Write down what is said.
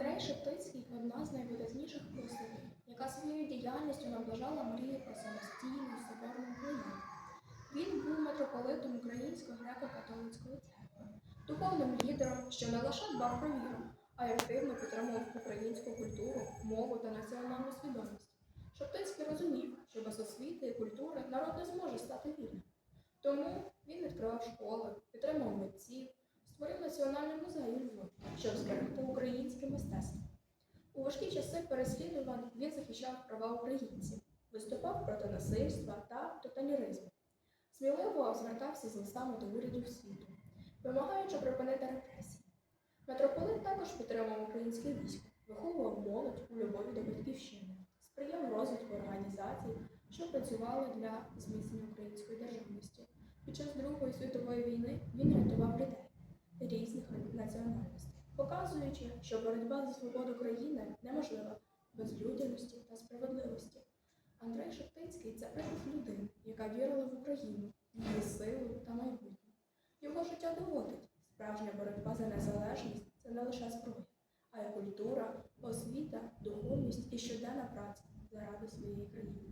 Андрей Шептицький одна з найвидатніших постатей, яка своєю діяльністю наближала мрії про самостійну соборну Україну. Він був митрополитом Української греко-католицької церкви, духовним лідером, що не лише дбав про віру, а й активно підтримував українську культуру, мову та національну свідомість. Шептицький розумів, що без освіти і культури народ не зможе стати вільним. Тому він відкривав школи, підтримував митців, створив національний музей у Львові, щоб зберегти українське переслідувань він захищав права українців, виступав проти насильства та тоталітаризму. Сміливо звертався з листами до урядів світу, вимагаючи припинити репресії. Митрополит також підтримував українське військо, виховував молодь у любові до батьківщини, сприяв розвитку організацій, що працювали для зміцнення української державності. Під час Другої світової війни він рятував людей різних національностей, показуючи, що боротьба за свободу країни неможлива без людяності та справедливості. Андрей Шептицький це приклад людини, яка вірила в Україну, її силу та майбутнє. Його життя доводить, справжня боротьба за незалежність це не лише зброя, а й культура, освіта, духовність і щоденна праця заради своєї країни.